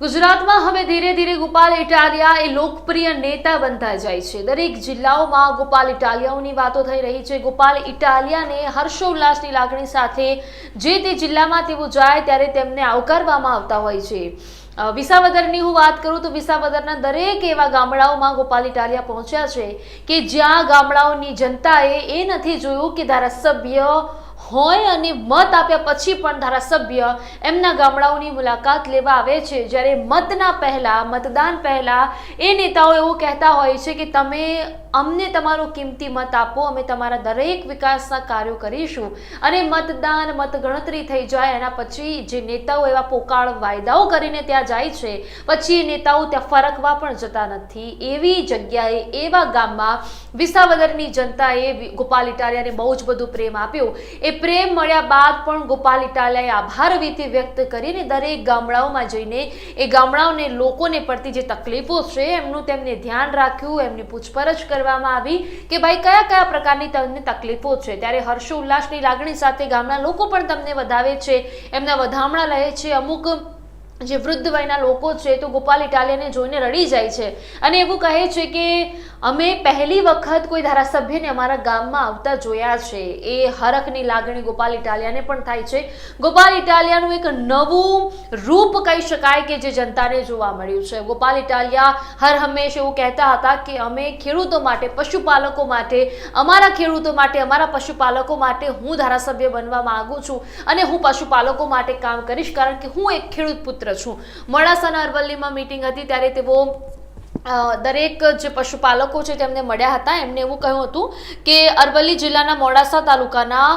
ગુજરાતમાં હવે ધીરે ધીરે ગોપાલ ઇટાલિયા એ લોકપ્રિય નેતા બનતા જાય છે. દરેક જિલ્લાઓમાં ગોપાલ ઇટાલિયાઓની વાતો થઈ રહી છે. ગોપાલ ઇટાલિયાને હર્ષોલ્લાસની લાગણી સાથે જે તે જિલ્લામાં તેઓ જાય ત્યારે તેમને આવકારવામાં આવતા હોય છે. વિસાવદરની હું વાત કરું તો વિસાવદરના દરેક એવા ગામડાઓમાં ગોપાલ ઇટાલિયા પહોંચ્યા છે કે જ્યાં ગામડાઓની જનતાએ એ નથી જોયું કે ધારાસભ્ય હોય અને મત આપ્યા પછી પણ ધારાસભ્ય એમના ગામડાઓની મુલાકાત લેવા આવે છે. જ્યારે મતના પહેલા, મતદાન પહેલા એ નેતાઓ એવું કહેતા હોય છે કે તમે અમને તમારો કિંમતી મત આપો, અમે તમારા દરેક વિકાસના કાર્યો કરીશું. અને મતદાન, મતગણતરી થઈ જાય, એના પછી જે નેતાઓ એવા પોકાળ વાયદાઓ કરીને ત્યાં જાય છે, પછી એ નેતાઓ ત્યાં ફરકવા પણ જતા નથી. એવી જગ્યાએ, એવા ગામમાં વિસાવદરની જનતાએ ગોપાલ ઇટાલિયાને બહુ જ બધું પ્રેમ આપ્યો. એ પ્રેમ મળ્યા બાદ પણ ગોપાલ ઇટાલિયાએ આભાર વિધિ વ્યક્ત કરીને દરેક ગામડાઓમાં જઈને એ ગામડાઓને લોકોને પડતી જે તકલીફો છે એમનું તેમને ધ્યાન રાખ્યું, એમની પૂછપરછ કરવામાં આવી કે ભાઈ કયા કયા પ્રકારની તમને તકલીફો છે? ત્યારે હર્ષો ઉલ્લાસની લાગણી સાથે ગામના લોકો પણ તમને વધાવે છે, એમના વધામણા લે છે, અમુક જે વૃદ્ધ વયના લોકો છે તો ગોપાલ ઇટાલિયાને જોઈને રડી જાય છે. અને એવું કહે છે કે અમે પહેલી વખત કોઈ ધારાસભ્યને અમારા ગામમાં આવતા જોયા છે. એ હરખની લાગણી ગોપાલ ઇટાલિયાને પણ થાય છે. ગોપાલ ઇટાલિયાનું એક નવું રૂપ કહી શકાય કે જે જનતાને જોવા મળ્યું છે. ગોપાલ ઇટાલિયા હર હંમેશ એવું કહેતા હતા કે અમે ખેડૂતો માટે, પશુપાલકો માટે, અમારા ખેડૂતો માટે, અમારા પશુપાલકો માટે હું ધારાસભ્ય બનવા માંગુ છું અને હું પશુપાલકો માટે કામ કરીશ કારણ કે હું એક ખેડૂત પુત્ર છું. મોડાસાના અરવલ્લીમાં મિટિંગ હતી ત્યારે તેઓ દરેક જે પશુપાલકો છે તેમને મળ્યા હતા. એમને એવું કહ્યું હતું કે અરવલ્લી જિલ્લાના મોડાસા તાલુકાના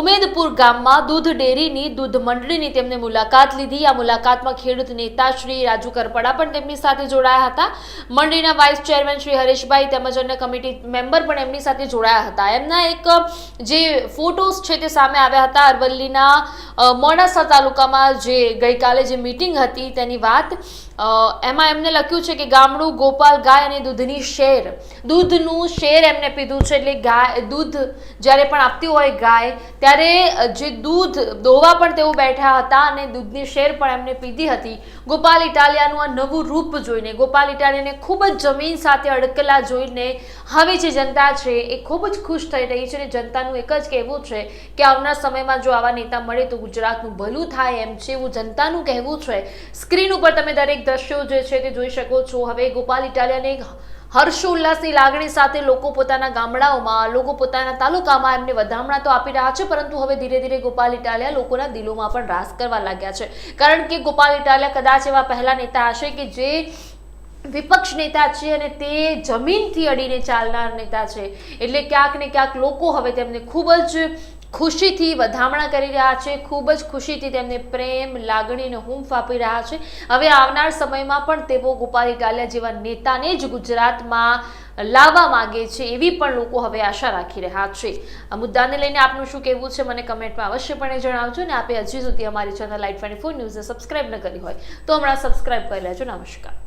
ઉમેદપુર ગામમાં દૂધ ડેરીની દૂધ મંડળીની તેમને મુલાકાત લીધી. આ મુલાકાતમાં ખેડૂત નેતા શ્રી રાજુ કરપડા પણ તેમની સાથે જોડાયા હતા. મંડળીના વાઇસ ચેરમેન શ્રી હરેશભાઈ તેમજ અન્ય કમિટી મેમ્બર પણ એમની સાથે જોડાયા હતા. એમના એક જે ફોટોસ છે તે સામે આવ્યા હતા અરવલ્લીના મોડાસા તાલુકામાં જે ગઈકાલે જે મીટિંગ હતી તેની વાત એમાં એમને લખ્યું છે કે ગામડું ગોપાલ ગાય અને દૂધની શેર. દૂધનું શેર એમને પીધું છે એટલે ગાય, દૂધ જ્યારે પણ આપતી હોય ગાય, ત્યારે જે દૂધ દોવા પણ તેઓ બેઠા હતા અને દૂધની શેર પણ એમને પીધી હતી. ગોપાલ ઇટાલિયાનું આ નવું રૂપ જોઈને, ગોપાલ ઇટાલિયાને ખૂબ જ જમીન સાથે અડકેલા જોઈને હવે જે જનતા છે એ ખૂબ જ ખુશ થઈ રહી છે અને જનતાનું એક જ કહેવું છે કે આવનાર સમયમાં જો આવા નેતા મળે તો ગુજરાતનું ભલું થાય એમ છે એવું જનતાનું કહેવું છે. સ્ક્રીન ઉપર તમે દરેક દ્રશ્યો જે છે તે જોઈ શકો છો. હવે ગોપાલ ઇટાલિયાને હર્ષોલ્લાસની લાગણી સાથે લોકો પોતાના ગામડાઓમાં, લોકો પોતાના તાલુકામાં એમને વધામણા તો આપી રહ્યા છે, પરંતુ હવે ધીરે ધીરે ગોપાલ ઇટાલિયા લોકોના દિલોમાં પણ રાસ કરવા લાગ્યા છે. કારણ કે ગોપાલ ઇટાલિયા કદાચ એવા પહેલા નેતા હશે કે જે વિપક્ષ નેતા છે અને તે જમીનથી અડીને ચાલનાર નેતા છે. એટલે ક્યાંક ને ક્યાંક લોકો હવે તેમને ખૂબ જ ખુશીથી વધામણા કરી રહ્યા છે, ખૂબ જ ખુશીથી તેમને પ્રેમ લાગણીનો હુંફ આપી રહ્યા છે. હવે આવનાર સમયમાં પણ તેઓ ગોપાલ ઇટાલિયા જેવા નેતાને જ ગુજરાતમાં લાવવા માગે છે, એવી પણ લોકો હવે આશા રાખી રહ્યા છે. આ મુદ્દાને લઈને આપનું શું કહેવું છે, મને કમેન્ટમાં અવશ્યપણે જણાવજો અને આપે હજી સુધી અમારી ચેનલ લાઇટ ટ્વેન્ટી ફોર ન્યૂઝને સબસ્ક્રાઇબ ન કરી હોય તો હમણાં સબસ્ક્રાઈબ કરી લેજો. નમસ્કાર.